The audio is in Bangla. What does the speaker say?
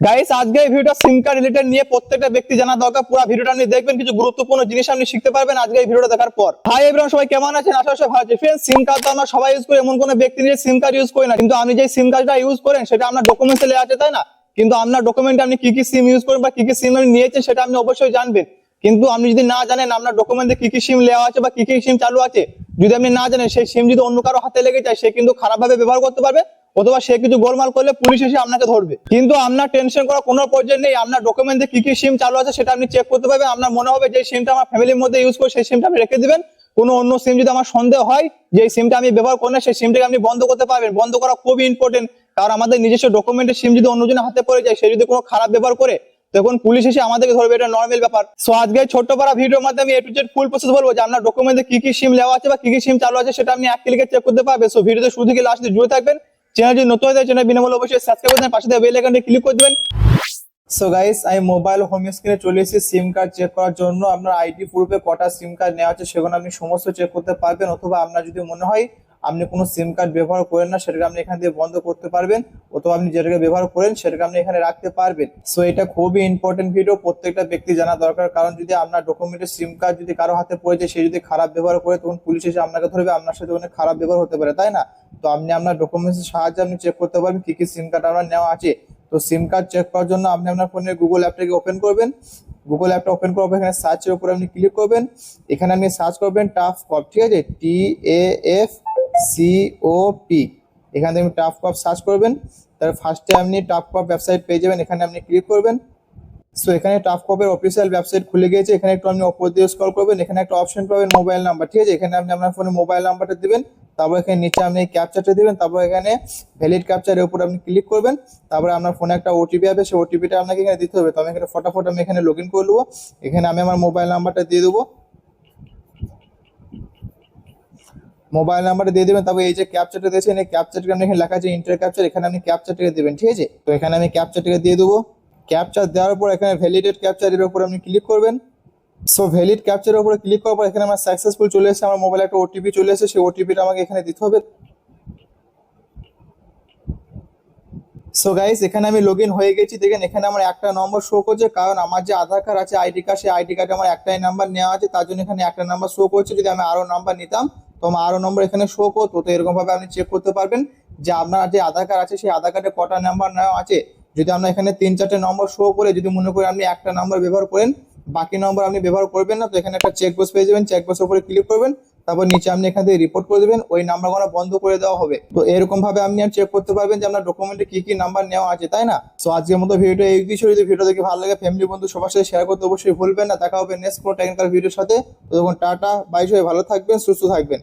গাইস আজকে এই ভিডিওটা সিম কার্ড রিলেটেড নিয়ে প্রত্যেকটা ব্যক্তি জানা দরকার। পুরো ভিডিওটা আপনি দেখবেন, কিছু গুরুত্বপূর্ণ জিনিস আপনি শিখতে পারবেন আজকে এই ভিডিওটা দেখার পর। হাই এভরিওয়ান সবাই কেমন আছেন? আশা করি ভালো আছেন। ফ্রেন্ডস সিম কার্ড তো আমরা সবাই ইউজ করি, এমন কোনো ব্যক্তি নেই সিম কার্ড ইউজ করি না। কিন্তু আমি যে সিম কার্ডটা ইউজ করেন, সেটা আপনার ডকুমেন্টসে লেখা আছে, তাই না? কিন্তু আপনার ডকুমেন্টে আপনি কি কি সিম ইউজ করেন বা কি কি সিম আপনি নিয়েছেন, সেটা আপনি অবশ্যই জানবেন। কিন্তু আপনি যদি না জানেন, আপনার ডকুমেন্টে কি কি সিম লেওয়া আছে বা কি কি সিম চালু আছে, যদি আপনি না জানেন, সেই সিম যদি অন্য কারও হাতে লেগে যায়, সে কিন্তু খারাপভাবে ব্যবহার করতে পারবে। অথবা সে কিছু গোলমাল করলে পুলিশ এসে আপনাকে ধরবে। কিন্তু আপনার টেনশন করার কোনো প্রয়োজন নেই, আপনার ডকুমেন্টে কি কি সিম চালু আছে সেটা আপনি চেক করতে পারবেন। আপনার মনে হবে যে সিমটা আমার ফ্যামিলির মধ্যে ইউজ করে সেই সিমটা আপনি রেখে দিবেন। কোনো অন্য সিম যদি আমার সন্দেহ হয় যে সিমটা আমি ব্যবহার করি না, সেই সিমটাকে আপনি বন্ধ করতে পারবেন। বন্ধ করা খুবই ইম্পর্টেন্ট কারণ আমাদের নিজস্ব ডকুমেন্টের সিম যদি অন্যজনের হাতে পড়ে যায়, সে যদি কোনো খারাপ ব্যবহার করে, তখন পুলিশ এসে আমাদেরকে ধরবে। এটা নর্মাল ব্যাপার। সো আজকে ছোট্ট পাড়া ভিডিওর মাধ্যমে A to Z full process বলব যে আপনার ডকুমেন্টে কি কি সিম লেওয়া আছে বা কি কি সিম চালু আছে, সেটা আপনি এক ক্লিকে চেক করতে পারবেন। সো ভিডিওতে শুধু কি লাস্ট জুড়ে থাকবেন। চ্যানেল যদি নতুন হয়ে চ্যানেল বিনামূল্যে অবশ্যই সাবস্ক্রাইব করে দেন পাশে বেল আইকনটি ক্লিক করে দেবেন। সো গাইস আমি মোবাইল হোম স্ক্রিনে চলে এসেছি সিম কার্ড চেক করার জন্য। আপনার আইডি প্রুফে কটা সিম কার্ড নেওয়া আছে, সেগুলো আপনি সমস্ত চেক করতে পারবেন, অথবা আপনার যদি মনে হয় আপনি কোনো সিম কার্ড ব্যবহার করেন না, সেটাকে আপনি এখান থেকে বন্ধ করতে পারবেন, অথবা আপনি যেটাকে ব্যবহার করেন, সেটাকে আপনি এখানে রাখতে পারবেন। সো এটা খুবই ইম্পর্টেন্ট ভিডিও প্রত্যেকটা ব্যক্তি জানা দরকার। কারণ যদি আপনার ডকুমেন্টের সিম কার্ড যদি কারও হাতে পড়ে যায়, সে যদি খারাপ ব্যবহার করে, তখন পুলিশ এসে আপনাকে ধরবে, আপনার সাথে অনেক খারাপ ব্যবহার হতে পারে, তাই না? তো আপনি আপনার ডকুমেন্টসের সাহায্যে আপনি চেক করতে পারবেন, কী কী সিম কার্ড আপনার নেওয়া আছে। তো সিম কার্ড চেক করার জন্য আপনি আপনার ফোনে গুগল অ্যাপটাকে ওপেন করবেন। গুগল অ্যাপটা ওপেন পর এখানে সার্চের উপরে আপনি ক্লিক করবেন। এখানে আপনি সার্চ করবেন টাফ কপ ঠিক আছে? T A F C O P এখান থেকে আপনি টাফ কপ সার্চ করবেন, তার ফার্স্টে আপনি টাফ কপ ওয়েবসাইট পেয়ে যাবেন, এখানে আপনি ক্লিক করবেন। সো এখানে টাফ কপের অফিসিয়াল ওয়েবসাইট খুলে গিয়েছে, এখানে একটু আপনি ওপর দিয়ে স্ক্রল করবেন, এখানে একটা অপশন পাবেন মোবাইল নাম্বার ঠিক আছে? এখানে আপনি আপনার ফোনে মোবাইল নাম্বারটা দিবেন, তারপর এখানে নিচে আপনি ক্যাপচারটা দিবেন, তারপর এখানে ভ্যালিড ক্যাপচারের উপর আপনি ক্লিক করবেন, তারপরে আপনার ফোনে একটা ওটিপি আসবে, সেই ওটিপিটা আপনাকে এখানে দিতে হবে। তো আমি এখানে ফটাফট আমি এখানে লগ ইন করে নেব, এখানে আমি আমার মোবাইল নাম্বারটা দিয়ে দেবো। মোবাইল নাম্বারটা দিয়ে দেবেন, তারপর এই যে ক্যাপচারটা দিয়েছেন, এই ক্যাপচারটা আপনি এখানে লেখা আছে ইন্টার ক্যাপচার এখানে আপনি ক্যাপচারটাকে দেবেন, ঠিক আছে? তো এখানে আমি ক্যাপচারটাকে দিয়ে দেবো। ক্যাপচার দেওয়ার পর এখানে ভ্যালিডেট ক্যাপচারের উপর আপনি ক্লিক করবেন। সো ভ্যালিড ক্যাপচারের উপরে ক্লিক করার পর এখানে আমার সাকসেসফুল চলে এসেছে, আমার মোবাইলে একটা ওটিপি চলে এসেছে, সেই ওটিপিটা আমাকে এখানে দিতে হবে। সো গাইস এখানে আমি লগ হয়ে গেছি। দেখেন, এখানে আমার একটা নম্বর শো করছে, কারণ আমার যে আধার কার্ড আছে আইডি কার্ড সেই আইডি কার্ডে আমার একটাই নাম্বার নেওয়া আছে, তার জন্য এখানে একটা নাম্বার শো করছে। যদি আমি আরও নাম্বার নিতাম তো আরও আরও নম্বর এখানে শো করতো তো এরকম ভাবে আপনি চেক করতে পারবেন যে আপনার যে আধার কার্ড আছে, সেই আধার কার্ডে কটা নাম্বার নেওয়া আছে। যদি আপনার এখানে তিন, চারটে নম্বর শো করে, যদি মনে করেন আপনি একটা নাম্বার ব্যবহার করেন, বাকি নম্বর আপনি ব্যবহার করবেন না, তো এখানে একটা চেক বক্স পেয়ে যাবেন। চেক বক্সের উপরে ক্লিক করবেন। তারপর নিচে আপনি এখান থেকে রিপোর্ট করে দেবেন, ওই নাম্বারগুলো বন্ধ করে দেওয়া হবে। তো এরকম ভাবে আপনি আর চেক করতে পারবেন যে আপনার ডকুমেন্টে কি কি নাম্বার নেওয়া আছে, তাই না? তো আজকের মতো ভিডিওটা এই কিছু যদি ভিডিও দেখে ভালো লাগে ফ্যামিলি বন্ধু, সবার সাথে শেয়ার করতে অবশ্যই ভুলবেন না। দেখা হবে নেক্সট কোনো টেকনিক্যাল ভিডিওর সাথে। তখন টাটা বাইশ হয়ে ভালো থাকবেন, সুস্থ থাকবেন।